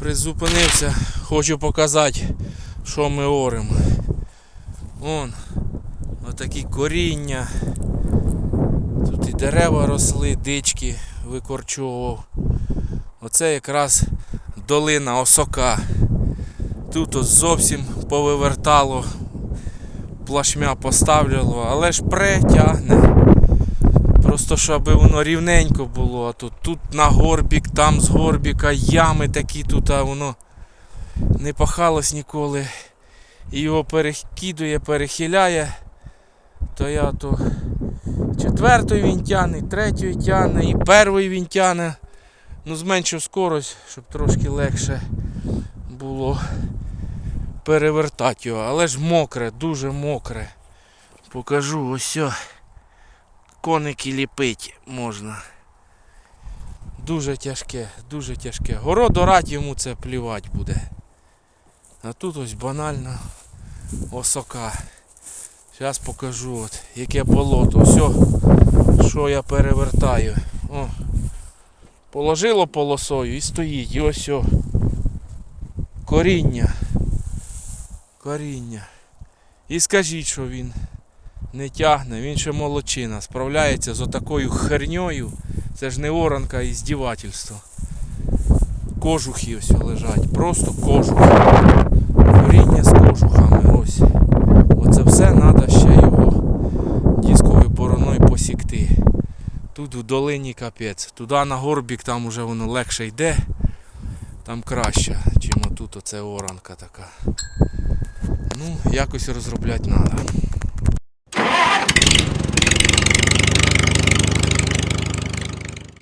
Призупинився, хочу показати, що ми оремо. Вон, отакі коріння. Тут і дерева росли, дички викорчовував. Оце якраз долина осока. Тут ось зовсім повивертало, плашмя поставляло, але ж пре тягне. Просто щоб воно рівненько було, а тут, тут на горбік, там з горбіка, ями такі тут, а воно не пахалось ніколи. І його перекидує, перехиляє. То я то четвертої він тягне, і третьої тягне, і першої він тягне. Ну, зменшив скорость, щоб трошки легше було перевертати його. Але ж мокре, дуже мокре. Покажу ось. о. Коники ліпить можна. Дуже тяжке, дуже тяжке. Город орать йому це плівать буде. А тут ось банально осока. Зараз покажу, от, яке болото. Все, що я перевертаю. О, положило полосою і стоїть. І ось о. Коріння. Коріння. І скажіть, що він не тягне, він ще молодчина. Справляється з отакою херньою. Це ж не оранка, а іздівательство. Кожухи ось лежать. Просто кожухи. Коріння з кожухами. Ось. Оце все треба ще його дисковою бороною посікти. Тут в долині капець. Туди на горбік там уже воно легше йде. Там краще, чим отут оце оранка така. Ну, якось розробляти треба.